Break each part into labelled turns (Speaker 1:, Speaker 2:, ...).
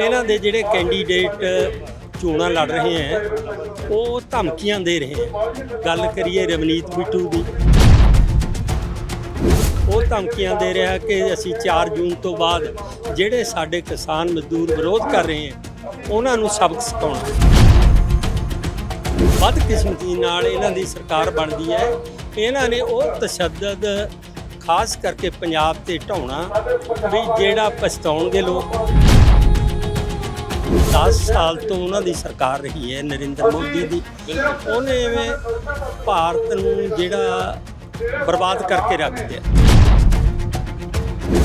Speaker 1: ਇਹਨਾਂ ਦੇ ਜਿਹੜੇ ਕੈਂਡੀਡੇਟ ਚੋਣਾਂ ਲੜ ਰਹੇ ਹੈ, ਉਹ ਧਮਕੀਆਂ ਦੇ ਰਹੇ ਹੈ। ਗੱਲ ਕਰੀਏ ਰਵਨੀਤ ਬਿੱਟੂ ਦੀ। ਉਹ ਧਮਕੀਆਂ ਦੇ ਰਿਹਾ ਕਿ ਅਸੀਂ 4 ਜੂਨ ਤੋਂ ਬਾਅਦ ਜਿਹੜੇ ਸਾਡੇ ਕਿਸਾਨ ਮਜ਼ਦੂਰ ਵਿਰੋਧ ਕਰ ਰਹੇ ਹੈ, ਉਹਨਾਂ ਨੂੰ ਸਬਕ ਸਿਖਾਉਣਾ। ਵੱਧ ਕਿਸਮਤੀ ਨਾਲ ਇਹਨਾਂ ਦੀ ਸਰਕਾਰ ਬਣਦੀ ਹੈ। ਇਹਨਾਂ ਨੇ ਉਹ ਤਸ਼ੱਦਦ ਖਾਸ ਕਰਕੇ ਪੰਜਾਬ ਤੇ ਢਾਉਣਾ ਵੀ ਜਿਹੜਾ ਪਛਤਾਉਣਗੇ ਲੋਕ। 10 ਸਾਲ ਤੋਂ ਉਹਨਾਂ ਦੀ ਸਰਕਾਰ ਰਹੀ ਹੈ, ਨਰਿੰਦਰ ਮੋਦੀ ਦੀ। ਉਹਨੇ ਐਵੇਂ ਭਾਰਤ ਨੂੰ ਜਿਹੜਾ ਬਰਬਾਦ ਕਰਕੇ ਰੱਖ ਦਿਆ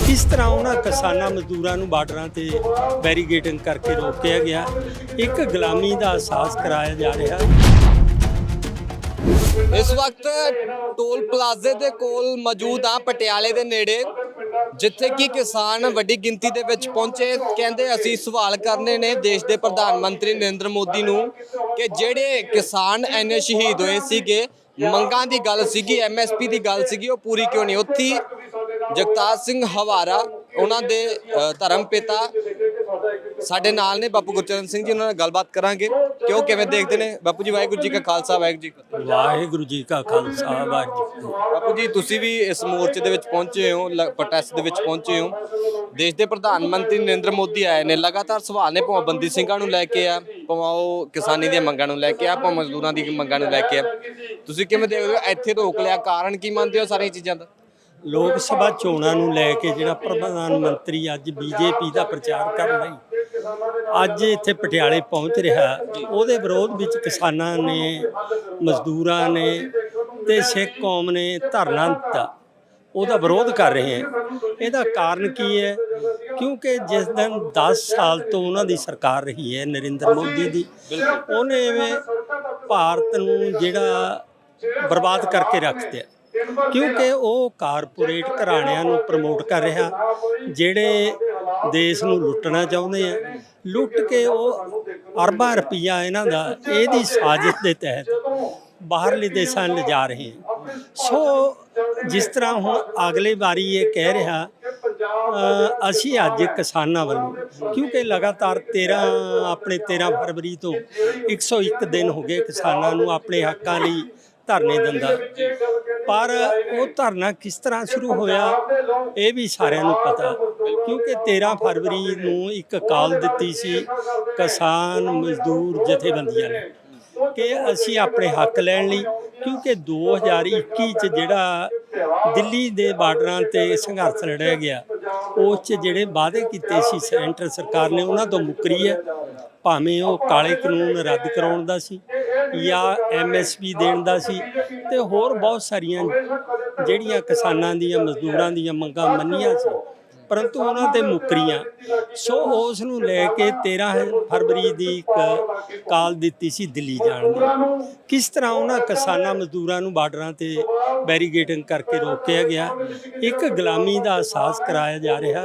Speaker 1: ਇਸ ਤਰ੍ਹਾਂ ਉਹਨਾਂ ਕਿਸਾਨਾਂ ਮਜ਼ਦੂਰਾਂ ਨੂੰ ਬਾਰਡਰਾਂ ਤੇ ਬੈਰੀਗੇਟਿੰਗ ਕਰਕੇ ਰੋਕਿਆ ਗਿਆ, ਇੱਕ ਗੁਲਾਮੀ ਦਾ ਅਹਿਸਾਸ ਕਰਾਇਆ ਜਾ ਰਿਹਾ।
Speaker 2: ਇਸ ਵਕਤ ਟੋਲ ਪਲਾਜ਼ੇ ਦੇ ਕੋਲ ਮੌਜੂਦ ਆ ਪਟਿਆਲੇ ਦੇ ਨੇੜੇ। ਜਿੱਥੇ ਕਿ ਕਿਸਾਨ ਵੱਡੀ ਗਿਣਤੀ ਦੇ ਵਿੱਚ ਪਹੁੰਚੇ। ਕਹਿੰਦੇ ਅਸੀਂ ਸਵਾਲ ਕਰਨੇ ਨੇ ਦੇਸ਼ ਦੇ ਪ੍ਰਧਾਨ ਮੰਤਰੀ ਨਰਿੰਦਰ ਮੋਦੀ ਨੂੰ ਕਿ ਜਿਹੜੇ ਕਿਸਾਨ ਐਨੇ ਸ਼ਹੀਦ ਹੋਏ ਸੀਗੇ, ਮੰਗਾਂ ਦੀ ਗੱਲ ਸੀਗੀ ਐਮਐਸਪੀ ਦੀ ਗੱਲ ਸੀਗੀ, ਉਹ ਪੂਰੀ ਕਿਉਂ ਨਹੀਂ? ਉੱਥੀ ਜਗਤਾਰ ਸਿੰਘ ਹਵਾਰਾ ਉਹਨਾਂ ਦੇ ਧਰਮ ਪਿਤਾ ਸਾਡੇ ਨਾਲ ਨੇ ਬਾਪੂ ਗੁਰਚਰਨ ਸਿੰਘ ਜੀ ਉਹਨਾਂ ਨਾਲ ਗੱਲਬਾਤ ਕਰਾਂਗੇ। ਕਿਉਂ ਕਿਵੇਂ ਦੇਖਦੇ ਨੇ? ਬਾਪੂ ਜੀ ਵਾਹਿਗੁਰੂ ਜੀ ਕਾ ਖਾਲਸਾ ਵਾਹਿਗੁਰੂ ਜੀ
Speaker 1: ਵਾਹਿਗੁਰੂ ਜੀ ਕਾ ਖਾਲਸਾ ਵਾਹਿਗੁਰੂ।
Speaker 2: ਬਾਪੂ ਜੀ ਤੁਸੀਂ ਵੀ ਇਸ ਮੋਰਚੇ ਦੇ ਵਿੱਚ ਪਹੁੰਚੇ ਹੋ ਪ੍ਰੋਟੈਸਟ ਦੇ ਵਿੱਚ ਪਹੁੰਚੇ ਹੋ। ਦੇਸ਼ ਦੇ ਪ੍ਰਧਾਨ ਮੰਤਰੀ ਨਰਿੰਦਰ ਮੋਦੀ ਆਏ ਨੇ। ਲਗਾਤਾਰ ਸਵਾਲ ਨੇ ਭਾਵੇਂ ਬੰਦੀ ਸਿੰਘਾਂ ਨੂੰ ਲੈ ਕੇ ਆ ਭਾਵੇਂ ਉਹ ਕਿਸਾਨੀ ਦੀਆਂ ਮੰਗਾਂ ਨੂੰ ਲੈ ਕੇ ਆ ਭਾਵੇਂ ਮਜ਼ਦੂਰਾਂ ਦੀ ਮੰਗਾਂ ਨੂੰ ਲੈ ਕੇ ਆ। ਤੁਸੀਂ ਕਿਵੇਂ ਦੇਖਦੇ ਹੋ? ਇੱਥੇ ਰੋਕ ਲਿਆ ਕਾਰਨ ਕੀ ਮੰਨਦੇ ਹੋ ਸਾਰੀਆਂ ਚੀਜ਼ਾਂ ਦਾ?
Speaker 1: ਲੋਕ ਸਭਾ ਚੋਣਾਂ ਨੂੰ ਲੈ ਕੇ ਜਿਹੜਾ ਪ੍ਰਧਾਨ ਮੰਤਰੀ ਅੱਜ ਬੀਜੇਪੀ ਦਾ ਪ੍ਰਚਾਰ ਕਰਨ ਲਈ ਅੱਜ ਇੱਥੇ ਪਟਿਆਲੇ ਪਹੁੰਚ ਰਿਹਾ ਉਹਦੇ ਵਿਰੋਧ ਵਿੱਚ ਕਿਸਾਨਾਂ ਨੇ, ਮਜ਼ਦੂਰਾਂ ਨੇ ਤੇ ਸਿੱਖ ਕੌਮ ਨੇ ਧਰਨਾ ਦਿੱਤਾ। ਉਹਦਾ ਵਿਰੋਧ ਕਰ ਰਹੇ ਹਨ ਇਹਦਾ ਕਾਰਨ ਕੀ ਹੈ? ਕਿਉਂਕਿ ਜਿਸ ਦਿਨ 10 ਸਾਲ ਤੋਂ ਉਹਨਾਂ ਦੀ ਸਰਕਾਰ ਰਹੀ ਹੈ, ਨਰਿੰਦਰ ਮੋਦੀ ਦੀ, ਉਹਨੇ ਭਾਰਤ ਨੂੰ ਜਿਹੜਾ ਬਰਬਾਦ ਕਰਕੇ ਰੱਖ ਦਿੱਤਾ। ਕਿਉਂਕਿ ਉਹ ਕਾਰਪੋਰੇਟ ਘਰਾਣਿਆਂ ਨੂੰ ਪ੍ਰਮੋਟ ਕਰ ਰਿਹਾ, ਜਿਹੜੇ ਦੇਸ਼ ਨੂੰ ਲੁੱਟਣਾ ਚਾਹੁੰਦੇ ਆ। ਲੁੱਟ ਕੇ ਉਹ ਅਰਬਾਂ ਰੁਪਈਆ ਇਹਨਾਂ ਦਾ, ਇਹਦੀ ਸਾਜ਼ਿਸ਼ ਦੇ ਤਹਿਤ ਬਾਹਰਲੇ ਦੇਸ਼ਾਂ ਲਿਜਾ ਰਹੇ ਹਨ ਸੋ ਜਿਸ ਤਰ੍ਹਾਂ ਹੁਣ ਅਗਲੇ ਵਾਰੀ ਇਹ ਕਹਿ ਰਿਹਾ ਅਸੀਂ ਅੱਜ ਕਿਸਾਨਾਂ ਵੱਲੋਂ, ਕਿਉਂਕਿ ਲਗਾਤਾਰ 13 ਆਪਣੇ 13 ਫਰਵਰੀ ਤੋਂ 101 ਦਿਨ ਹੋ ਗਏ ਕਿਸਾਨਾਂ ਨੂੰ ਆਪਣੇ ਹੱਕਾਂ ਲਈ ਧਰਨੇ ਦਿੰਦਾ। ਪਰ ਉਹ ਧਰਨਾ ਕਿਸ ਤਰ੍ਹਾਂ ਸ਼ੁਰੂ ਹੋਇਆ ਇਹ ਵੀ ਸਾਰਿਆਂ ਨੂੰ ਪਤਾ। ਕਿਉਂਕਿ 13 ਫਰਵਰੀ ਨੂੰ ਇੱਕ ਕਾਲ ਦਿੱਤੀ ਸੀ ਕਿਸਾਨ ਮਜ਼ਦੂਰ ਜਥੇਬੰਦੀਆਂ ਨੇ। ਕਿ ਅਸੀਂ ਆਪਣੇ ਹੱਕ ਲੈਣ ਲਈ ਕਿਉਂਕਿ 2021 ਚ ਜਿਹੜਾ ਦਿੱਲੀ ਦੇ ਬਾਰਡਰਾਂ ਤੇ ਸੰਘਰਸ਼ ਲੜਿਆ ਗਿਆ ਉਸ ਚ ਜਿਹੜੇ ਵਾਅਦੇ ਕੀਤੇ ਸੀ ਸੈਂਟਰ ਸਰਕਾਰ ਨੇ ਉਹਨਾਂ ਤੋਂ ਮੁੱਕਰੀ ਹੈ। ਭਾਵੇਂ ਉਹ ਕਾਲੇ ਕਾਨੂੰਨ ਰੱਦ ਕਰਾਉਣ ਦਾ ਸੀ। ਜਾਂ ਐਮਐਸਪੀ ਦੇਣ ਦਾ ਸੀ ਤੇ ਹੋਰ ਬਹੁਤ ਸਾਰੀਆਂ ਜਿਹੜੀਆਂ ਕਿਸਾਨਾਂ ਦੀਆਂ, ਮਜ਼ਦੂਰਾਂ ਦੀਆਂ ਮੰਗਾਂ ਮੰਨੀਆਂ ਸੀ, ਪਰੰਤੂ ਉਹਨਾਂ ਤੇ ਮੁੱਕਰੀਆਂ। ਸੋ ਉਸ ਨੂੰ ਲੈ ਕੇ 13 ਫਰਵਰੀ ਦੀ ਕਾਲ ਦਿੱਤੀ ਸੀ ਦਿੱਲੀ ਜਾਣ ਦੀ। ਕਿਸ ਤਰ੍ਹਾਂ ਉਹਨਾਂ ਕਿਸਾਨਾਂ, ਮਜ਼ਦੂਰਾਂ ਨੂੰ ਬਾਰਡਰਾਂ ਤੇ ਬੈਰੀਗੇਟਿੰਗ ਕਰਕੇ ਰੋਕਿਆ ਗਿਆ, ਇੱਕ ਗੁਲਾਮੀ ਦਾ ਅਹਿਸਾਸ ਕਰਾਇਆ ਜਾ ਰਿਹਾ।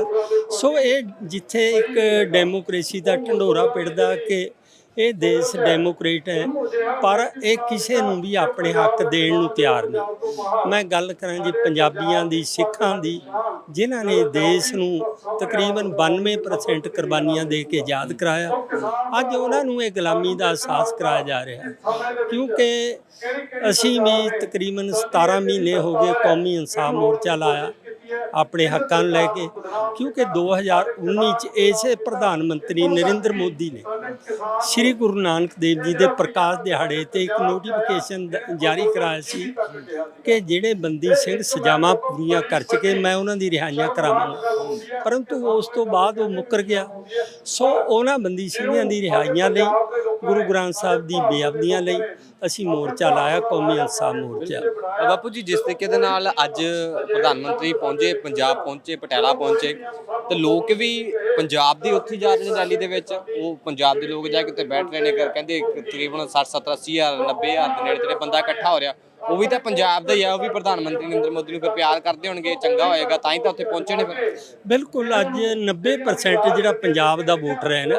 Speaker 1: ਸੋ ਇਹ ਜਿੱਥੇ ਇੱਕ ਡੈਮੋਕ੍ਰੇਸੀ ਦਾ ਢੰਡੋਰਾ ਪਿੜਦਾ ਕਿ ਇਹ ਦੇਸ਼ ਡੈਮੋਕ੍ਰੇਟ ਹੈ, ਪਰ ਇਹ ਕਿਸੇ ਨੂੰ ਵੀ ਆਪਣੇ ਹੱਕ ਦੇਣ ਨੂੰ ਤਿਆਰ ਨਹੀਂ। ਮੈਂ ਗੱਲ ਕਰਾਂ ਜੀ ਪੰਜਾਬੀਆਂ ਦੀ, ਸਿੱਖਾਂ ਦੀ, ਜਿਨ੍ਹਾਂ ਨੇ ਦੇਸ਼ ਨੂੰ ਤਕਰੀਬਨ 92% ਕੁਰਬਾਨੀਆਂ ਦੇ ਕੇ ਆਜ਼ਾਦ ਕਰਾਇਆ। ਅੱਜ ਉਹਨਾਂ ਨੂੰ ਇਹ ਗੁਲਾਮੀ ਦਾ ਅਹਿਸਾਸ ਕਰਾਇਆ ਜਾ ਰਿਹਾ ਹੈ, ਕਿਉਂਕਿ ਅਸੀਂ ਵੀ ਤਕਰੀਬਨ 17 ਮਹੀਨੇ ਹੋ ਗਏ ਕੌਮੀ ਇਨਸਾਫ ਮੋਰਚਾ ਲਾਇਆ। ਆਪਣੇ ਹੱਕਾਂ ਨੂੰ ਲੈ ਕੇ ਕਿਉਂਕਿ 2019 ਚ ਇਸੇ ਪ੍ਰਧਾਨ ਮੰਤਰੀ ਨਰਿੰਦਰ ਮੋਦੀ ਨੇ ਸ੍ਰੀ ਗੁਰੂ ਨਾਨਕ ਦੇਵ ਜੀ ਦੇ ਪ੍ਰਕਾਸ਼ ਦਿਹਾੜੇ ਤੇ ਇੱਕ ਨੋਟੀਫਿਕੇਸ਼ਨ ਜਾਰੀ ਕਰਾਇਆ ਸੀ ਕਿ ਜਿਹੜੇ ਬੰਦੀ ਸਿੰਘ ਸਜ਼ਾਵਾਂ ਪੂਰੀਆਂ ਕਰ ਚੁੱਕੇ ਮੈਂ ਉਹਨਾਂ ਦੀ ਰਿਹਾਈਆਂ ਕਰਾਵਾਂਗਾ। ਪਰੰਤੂ ਉਸ ਤੋਂ ਬਾਅਦ ਉਹ ਮੁੱਕਰ ਗਿਆ। ਸੋ ਉਹਨਾਂ ਬੰਦੀ ਸਿੰਘਾਂ ਦੀ ਰਿਹਾਈਆਂ ਲਈ, ਗੁਰੂ ਗ੍ਰੰਥ ਸਾਹਿਬ ਦੀ ਬੇਅਬਦੀਆਂ ਲਈ ਅਸੀਂ ਮੋਰਚਾ ਲਾਇਆ, ਕੌਮੀ ਇਨਸਾਫ ਮੋਰਚਾ।
Speaker 2: ਬਾਪੂ ਜੀ, ਜਿਸ ਤਰੀਕੇ ਦੇ ਨਾਲ ਅੱਜ ਪ੍ਰਧਾਨ ਮੰਤਰੀ ਪਹੁੰਚੇ, ਪੰਜਾਬ ਪਹੁੰਚੇ, ਪਟਿਆਲਾ ਪਹੁੰਚੇ, ਤੇ ਲੋਕ ਵੀ ਪੰਜਾਬ ਦੀ ਉੱਥੇ ਜਾ ਰਹੇ ਨੇ ਰੈਲੀ ਦੇ ਵਿੱਚ। ਉਹ ਪੰਜਾਬ ਦੇ ਲੋਕ ਜਾ ਕੇ ਉੱਤੇ ਬੈਠ ਰਹੇ ਨੇ, ਕਹਿੰਦੇ ਤਕਰੀਬਨ 60 70 80 ਹਜ਼ਾਰ 90 ਹਜ਼ਾਰ ਦੇ ਨੇੜੇ ਤੇੜੇ ਬੰਦਾ ਇਕੱਠਾ ਹੋ ਰਿਹਾ। ਉਹ ਵੀ ਤਾਂ ਪੰਜਾਬ ਦਾ ਹੀ ਆ, ਉਹ ਵੀ ਪ੍ਰਧਾਨ ਮੰਤਰੀ ਨਰਿੰਦਰ ਮੋਦੀ ਨੂੰ ਫਿਰ ਪਿਆਰ ਕਰਦੇ ਹੋਣਗੇ, ਚੰਗਾ ਹੋਏਗਾ, ਤਾਂ ਹੀ ਤਾਂ ਉੱਥੇ ਪਹੁੰਚੇ ਨੇ ਫਿਰ।
Speaker 1: ਬਿਲਕੁਲ, ਅੱਜ 90% ਜਿਹੜਾ ਪੰਜਾਬ ਦਾ ਵੋਟਰ ਹੈ ਨਾ,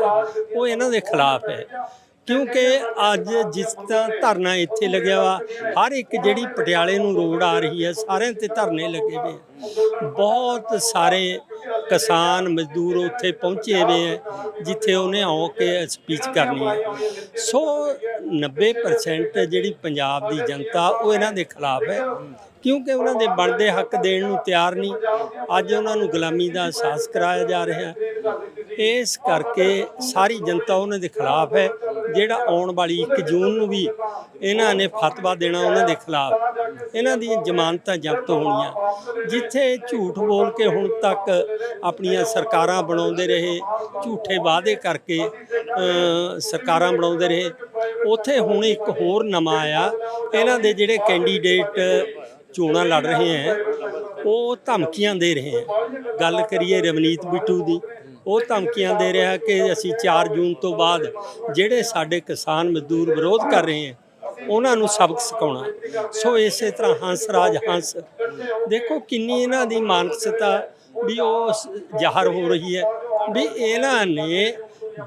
Speaker 1: ਉਹ ਇਹਨਾਂ ਦੇ ਖਿਲਾਫ ਹੈ। ਕਿਉਂਕਿ ਅੱਜ ਜਿਸ ਤਰ੍ਹਾਂ ਧਰਨਾ ਇੱਥੇ ਲੱਗਿਆ ਵਾ, ਹਰ ਇੱਕ ਜਿਹੜੀ ਪਟਿਆਲੇ ਨੂੰ ਰੋਡ ਆ ਰਹੀ ਹੈ, ਸਾਰਿਆਂ ਤੇ ਧਰਨੇ ਲੱਗੇ ਹੋਏ ਆ। ਬਹੁਤ ਸਾਰੇ ਕਿਸਾਨ ਮਜ਼ਦੂਰ ਉੱਥੇ ਪਹੁੰਚੇ ਹੋਏ ਹੈ ਜਿੱਥੇ ਉਹਨੇ ਆ ਕੇ ਸਪੀਚ ਕਰਨੀ ਹੈ ਸੋ 90% ਜਿਹੜੀ ਪੰਜਾਬ ਦੀ ਜਨਤਾ, ਉਹ ਇਹਨਾਂ ਦੇ ਖਿਲਾਫ ਹੈ। ਕਿਉਂਕਿ ਉਹਨਾਂ ਦੇ ਬਣਦੇ ਹੱਕ ਦੇਣ ਨੂੰ ਤਿਆਰ ਨਹੀਂ, ਅੱਜ ਉਹਨਾਂ ਨੂੰ ਗੁਲਾਮੀ ਦਾ ਅਹਿਸਾਸ ਕਰਾਇਆ ਜਾ ਰਿਹਾ। ਇਸ ਕਰਕੇ ਸਾਰੀ ਜਨਤਾ ਉਹਨਾਂ ਦੇ ਖਿਲਾਫ ਹੈ। ਜਿਹੜਾ ਆਉਣ ਵਾਲੀ 1 ਜੂਨ ਨੂੰ ਵੀ ਇਹਨਾਂ ਨੇ ਫਤਵਾ ਦੇਣਾ ਉਹਨਾਂ ਦੇ ਖਿਲਾਫ। ਇਹਨਾਂ ਦੀਆਂ ਜ਼ਮਾਨਤਾਂ ਜ਼ਬਤ ਹੋਣੀਆਂ। ਜਿੱਥੇ ਝੂਠ ਬੋਲ ਕੇ ਹੁਣ ਤੱਕ ਆਪਣੀਆਂ ਸਰਕਾਰਾਂ ਬਣਾਉਂਦੇ ਰਹੇ, ਝੂਠੇ ਵਾਅਦੇ ਕਰਕੇ ਸਰਕਾਰਾਂ ਬਣਾਉਂਦੇ ਰਹੇ, ਉੱਥੇ ਹੁਣ ਇੱਕ ਹੋਰ ਨਵਾਂ ਆਇਆ। ਇਹਨਾਂ ਦੇ ਜਿਹੜੇ ਕੈਂਡੀਡੇਟ ਚੋਣਾਂ ਲੜ ਰਹੇ ਹੈ, ਉਹ ਧਮਕੀਆਂ ਦੇ ਰਹੇ ਹੈ। ਗੱਲ ਕਰੀਏ ਰਵਨੀਤ ਬਿੱਟੂ ਦੀ। ਉਹ ਧਮਕੀਆਂ ਦੇ ਰਿਹਾ ਕਿ ਅਸੀਂ 4 ਜੂਨ ਤੋਂ ਬਾਅਦ ਜਿਹੜੇ ਸਾਡੇ ਕਿਸਾਨ ਮਜ਼ਦੂਰ ਵਿਰੋਧ ਕਰ ਰਹੇ ਹੈ, ਉਹਨਾਂ ਨੂੰ ਸਬਕ ਸਿਖਾਉਣਾ। ਸੋ ਇਸੇ ਤਰ੍ਹਾਂ ਹੰਸ ਰਾਜ ਹੰਸ। ਦੇਖੋ ਕਿੰਨੀ ਇਹਨਾਂ ਦੀ ਮਾਨਸਿਕਤਾ ਵੀ ਉਹ ਜ਼ਾਹਰ ਹੋ ਰਹੀ ਹੈ ਵੀ ਇਹਨਾਂ ਨੇ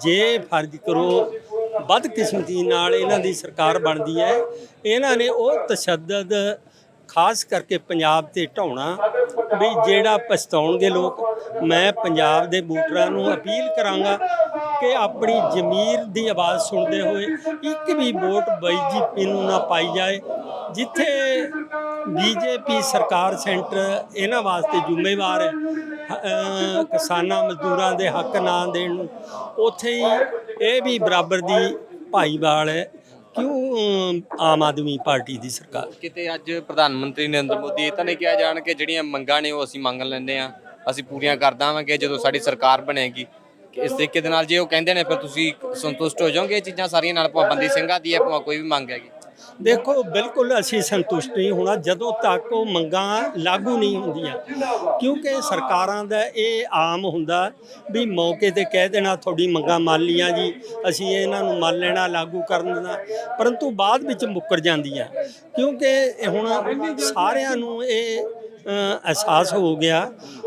Speaker 1: ਜੇ ਫਰਜ਼ ਕਰੋ ਵੱਧ ਕਿਸਮਤੀ ਨਾਲ ਇਹਨਾਂ ਦੀ ਸਰਕਾਰ ਬਣਦੀ ਹੈ, ਇਹਨਾਂ ਨੇ ਉਹ ਤਸ਼ੱਦਦ ਖਾਸ ਕਰਕੇ ਪੰਜਾਬ ਤੇ ਢਾਉਣਾ ਵੀ ਜਿਹੜਾ ਪਛਤਾਉਣਗੇ ਲੋਕ, ਮੈਂ ਪੰਜਾਬ ਦੇ ਵੋਟਰਾਂ ਨੂੰ ਅਪੀਲ ਕਰਾਂਗਾ ਕਿ ਆਪਣੀ ਜ਼ਮੀਰ ਦੀ ਆਵਾਜ਼ ਸੁਣਦੇ ਹੋਏ ਇੱਕ ਵੀ ਵੋਟ ਬੀਜੇਪੀ ਨੂੰ ਨਾ ਪਾਈ ਜਾਏ, ਜਿੱਥੇ ਬੀਜੇਪੀ ਸਰਕਾਰ ਸੈਂਟਰ ਇਹਨਾਂ ਵਾਸਤੇ ਜ਼ਿੰਮੇਵਾਰ ਹੈ ਕਿਸਾਨਾਂ ਮਜ਼ਦੂਰਾਂ ਦੇ ਹੱਕ ਨਾ ਦੇਣ ਨੂੰ, ਉੱਥੇ ਹੀ ਇਹ ਵੀ ਬਰਾਬਰ ਦੀ ਭਾਈਵਾਲ ਹੈ। ਕਿਉਂ ਅਮ, ਆਮ ਆਦਮੀ ਪਾਰਟੀ ਦੀ ਸਰਕਾਰ?
Speaker 2: ਕਿਤੇ ਅੱਜ ਪ੍ਰਧਾਨ ਮੰਤਰੀ ਨਰਿੰਦਰ ਮੋਦੀ ਇਹ ਤਾਂ ਨਹੀਂ ਕਿਹਾ ਜਾਣ ਕਿ ਜਿਹੜੀਆਂ ਮੰਗਾਂ ਨੇ ਉਹ ਅਸੀਂ ਮੰਗ ਲੈਂਦੇ ਆ ਅਸੀਂ ਪੂਰੀਆਂ ਕਰ ਦੇਵਾਂਗੇ ਜਦੋਂ ਸਾਡੀ ਸਰਕਾਰ ਬਣੇਗੀ। ਕਿ ਇਸ ਤਰੀਕੇ ਦੇ ਨਾਲ ਜੇ ਉਹ ਕਹਿੰਦੇ ਨੇ ਫਿਰ ਤੁਸੀਂ ਸੰਤੁਸ਼ਟ ਹੋ ਜਾਓਗੇ ਇਹ ਚੀਜ਼ਾਂ ਸਾਰੀਆਂ ਨਾਲ ਭਾਵੇਂ ਬੰਦੀ ਸਿੰਘਾਂ ਦੀ ਹੈ ਭਾਵੇਂ ਕੋਈ ਵੀ ਮੰਗ ਹੈਗੀ।
Speaker 1: ਦੇਖੋ, ਬਿਲਕੁਲ ਅਸੀਂ ਸੰਤੁਸ਼ਟ ਨਹੀਂ ਹੋਣਾ ਜਦੋਂ ਤੱਕ ਉਹ ਮੰਗਾਂ ਲਾਗੂ ਨਹੀਂ ਹੁੰਦੀਆਂ। ਕਿਉਂਕਿ ਸਰਕਾਰਾਂ ਦਾ ਇਹ ਆਮ ਹੁੰਦਾ ਵੀ ਮੌਕੇ ਤੇ ਕਹਿ ਦੇਣਾ, ਤੁਹਾਡੀ ਮੰਗਾਂ ਮੰਨ ਲੀਆਂ ਜੀ, ਅਸੀਂ ਇਹਨਾਂ ਨੂੰ ਮੰਨ ਲੈਣਾ, ਲਾਗੂ ਕਰਨ ਦਾ ਪਰੰਤੂ ਬਾਅਦ ਵਿੱਚ ਮੁੱਕਰ ਜਾਂਦੀਆਂ। ਕਿਉਂਕਿ ਹੁਣ ਸਾਰਿਆਂ ਨੂੰ ਇਹ ਅਹਿਸਾਸ ਹੋ ਗਿਆ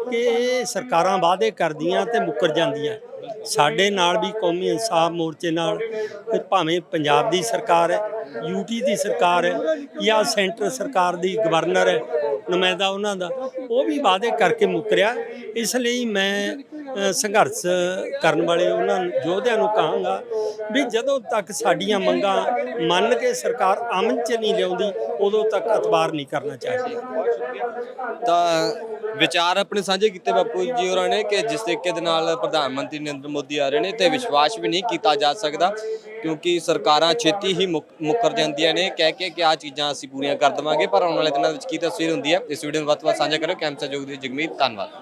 Speaker 1: ਕਿ ਸਰਕਾਰਾਂ ਵਾਅਦੇ ਕਰਦੀਆਂ ਤੇ ਮੁੱਕਰ ਜਾਂਦੀਆਂ। ਸਾਡੇ ਨਾਲ ਵੀ ਕੌਮੀ ਇਨਸਾਫ ਮੋਰਚੇ ਨਾਲ ਭਾਵੇਂ ਪੰਜਾਬ ਦੀ ਸਰਕਾਰ ਹੈ ਯੂਟੀ ਦੀ ਸਰਕਾਰ ਹੈ ਜਾਂ ਸੈਂਟਰ ਸਰਕਾਰ ਦੀ ਗਵਰਨਰ ਹੈ, ਨੁਮਾਇੰਦਾ ਉਹਨਾਂ ਦਾ, ਉਹ ਵੀ ਵਾਅਦੇ ਕਰਕੇ ਮੁੱਕਰਿਆ ਇਸ ਲਈ ਮੈਂ ਸੰਘਰਸ਼ ਕਰਨ ਵਾਲੇ ਉਹਨਾਂ ਯੋਧਿਆਂ ਨੂੰ ਕਹਾਂਗਾ ਵੀ ਜਦੋਂ ਤੱਕ ਸਾਡੀਆਂ ਮੰਗਾਂ ਮੰਨ ਕੇ ਸਰਕਾਰ ਅਮਨ ਚ ਨਹੀਂ ਲਿਆਉਂਦੀ, ਉਦੋਂ ਤੱਕ ਅਤਬਾਰ ਨਹੀਂ ਕਰਨਾ ਚਾਹੀਦਾ।
Speaker 2: ਤਾਂ ਵਿਚਾਰ ਆਪਣੇ ਸਾਂਝੇ ਕੀਤੇ ਬਾਪੂ ਜੀ ਹੋਰਾਂ ਨੇ ਕਿ ਜਿਸ ਤਰੀਕੇ ਦੇ ਨਾਲ ਪ੍ਰਧਾਨ ਮੰਤਰੀ ਨਰਿੰਦਰ ਮੋਦੀ ਆ ਰਹੇ ਨੇ, ਤੇ ਵਿਸ਼ਵਾਸ ਵੀ ਨਹੀਂ ਕੀਤਾ ਜਾ ਸਕਦਾ, ਕਿਉਂਕਿ ਸਰਕਾਰਾਂ ਛੇਤੀ ਹੀ ਮੁੱਕ- ਮੁੱਕਰ ਜਾਂਦੀਆਂ ਨੇ, ਕਹਿ ਕੇ ਕਿ ਆ ਚੀਜ਼ਾਂ ਅਸੀਂ ਪੂਰੀਆਂ ਕਰ ਦੇਵਾਂਗੇ, ਪਰ ਆਉਣ ਵਾਲੇ ਦਿਨਾਂ ਵਿੱਚ ਕੀ ਤਸਵੀਰ ਹੁੰਦੀ ਹੈ, ਇਸ ਵੀਡੀਓ ਨੂੰ ਵੱਧ ਤੋਂ ਵੱਧ ਸਾਂਝਾ ਕਰੋ ਕੈਂਪਸਾ ਜੋਗ ਦੀ ਜਗਮੀਤ, ਧੰਨਵਾਦ।